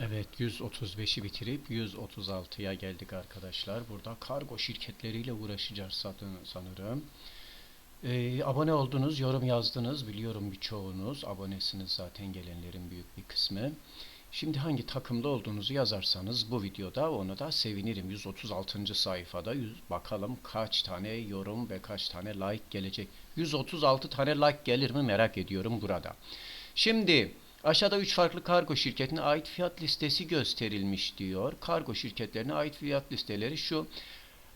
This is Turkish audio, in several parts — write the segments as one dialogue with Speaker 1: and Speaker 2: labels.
Speaker 1: Evet 135'i bitirip 136'ya geldik arkadaşlar. Burada kargo şirketleriyle uğraşacağız sanı- sanırım. Ee, abone oldunuz, yorum yazdınız. Biliyorum birçoğunuz abonesiniz zaten gelenlerin büyük bir kısmı. Şimdi hangi takımda olduğunuzu yazarsanız bu videoda onu da sevinirim. 136. sayfada yüz, bakalım kaç tane yorum ve kaç tane like gelecek. 136 tane like gelir mi merak ediyorum burada. Şimdi aşağıda 3 farklı kargo şirketine ait fiyat listesi gösterilmiş diyor. Kargo şirketlerine ait fiyat listeleri şu.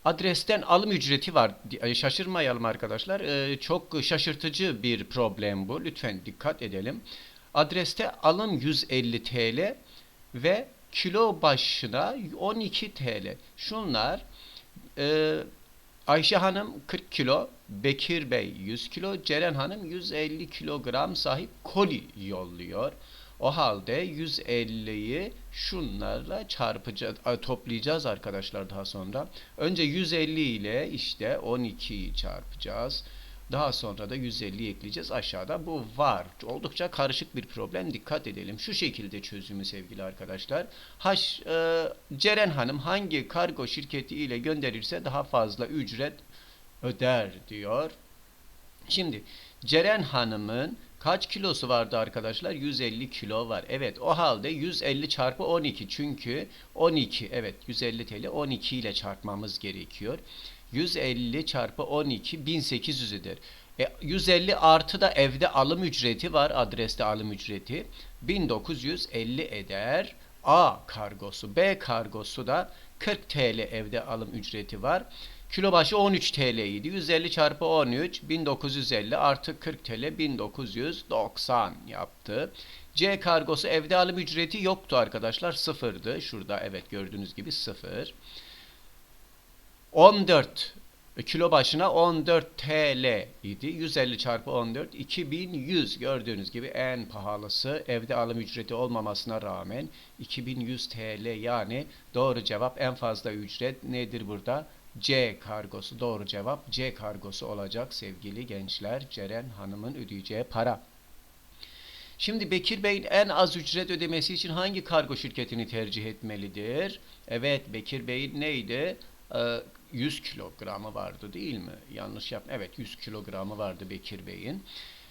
Speaker 1: Adresten alım ücreti var. Di- Şaşırmayalım arkadaşlar. Ee, çok şaşırtıcı bir problem bu. Lütfen dikkat edelim. Adreste alım 150 TL ve kilo başına 12 TL. Şunlar e, Ayşe Hanım 40 kilo, Bekir Bey 100 kilo, Ceren Hanım 150 kilogram sahip koli yolluyor. O halde 150'yi şunlarla çarpacağız, toplayacağız arkadaşlar daha sonra. Önce 150 ile işte 12'yi çarpacağız. Daha sonra da 150 ekleyeceğiz aşağıda. Bu var. Oldukça karışık bir problem. Dikkat edelim. Şu şekilde çözümü sevgili arkadaşlar. Haş, e, Ceren Hanım hangi kargo şirketi ile gönderirse daha fazla ücret öder diyor. Şimdi Ceren Hanım'ın kaç kilosu vardı arkadaşlar? 150 kilo var. Evet o halde 150 çarpı 12 çünkü 12 evet 150 TL 12 ile çarpmamız gerekiyor. 150 çarpı 12 1800 eder. E, 150 artı da evde alım ücreti var. Adreste alım ücreti. 1950 eder. A kargosu. B kargosu da 40 TL evde alım ücreti var. Kilo başı 13 TL idi. 150 çarpı 13 1950 artı 40 TL 1990 yaptı. C kargosu evde alım ücreti yoktu arkadaşlar. Sıfırdı. Şurada evet gördüğünüz gibi sıfır. 14 kilo başına 14 TL idi. 150 çarpı 14 2100 gördüğünüz gibi en pahalısı evde alım ücreti olmamasına rağmen 2100 TL yani doğru cevap en fazla ücret nedir burada? C kargosu doğru cevap C kargosu olacak sevgili gençler. Ceren Hanım'ın ödeyeceği para. Şimdi Bekir Bey'in en az ücret ödemesi için hangi kargo şirketini tercih etmelidir? Evet Bekir Bey'in neydi? Ee, 100 kilogramı vardı değil mi? Yanlış yap. Evet 100 kilogramı vardı Bekir Bey'in.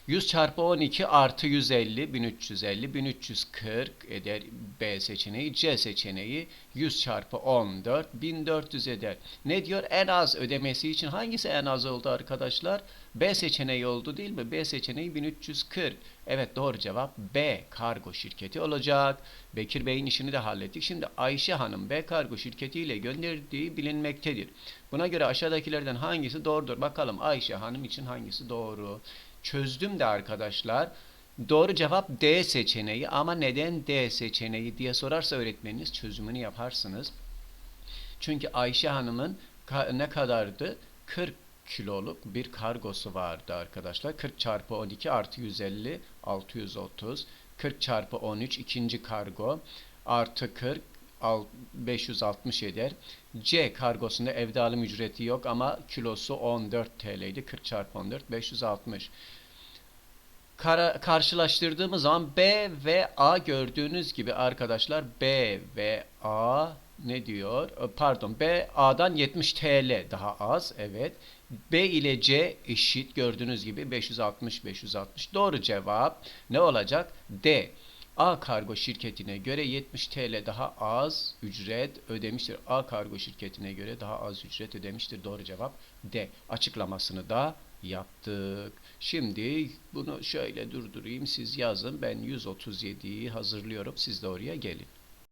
Speaker 1: 100 çarpı 12 artı 150 1350 1340 eder B seçeneği. C seçeneği 100 çarpı 14 1400 eder. Ne diyor? En az ödemesi için hangisi en az oldu arkadaşlar? B seçeneği oldu değil mi? B seçeneği 1340. Evet doğru cevap B kargo şirketi olacak. Bekir Bey'in işini de hallettik. Şimdi Ayşe Hanım B kargo şirketiyle gönderdiği bilinmektedir. Buna göre aşağıdakilerden hangisi doğrudur? Bakalım Ayşe Hanım için hangisi doğru? Çözdüm de arkadaşlar. Doğru cevap D seçeneği ama neden D seçeneği diye sorarsa öğretmeniniz çözümünü yaparsınız. Çünkü Ayşe Hanım'ın ne kadardı? 40 kiloluk bir kargosu vardı arkadaşlar. 40 çarpı 12 artı 150 630. 40 çarpı 13 ikinci kargo artı 40 al- 560 eder. C kargosunda evde alım ücreti yok ama kilosu 14 TL'ydi. 40 çarpı 14 560. Kara, karşılaştırdığımız zaman B ve A gördüğünüz gibi arkadaşlar B ve A ne diyor? E, Pardon B A'dan 70 TL daha az evet. B ile C eşit gördüğünüz gibi 560 560. Doğru cevap ne olacak? D. A kargo şirketine göre 70 TL daha az ücret ödemiştir. A kargo şirketine göre daha az ücret ödemiştir. Doğru cevap D. Açıklamasını da yaptık. Şimdi bunu şöyle durdurayım. Siz yazın. Ben 137'yi hazırlıyorum. Siz de oraya gelin.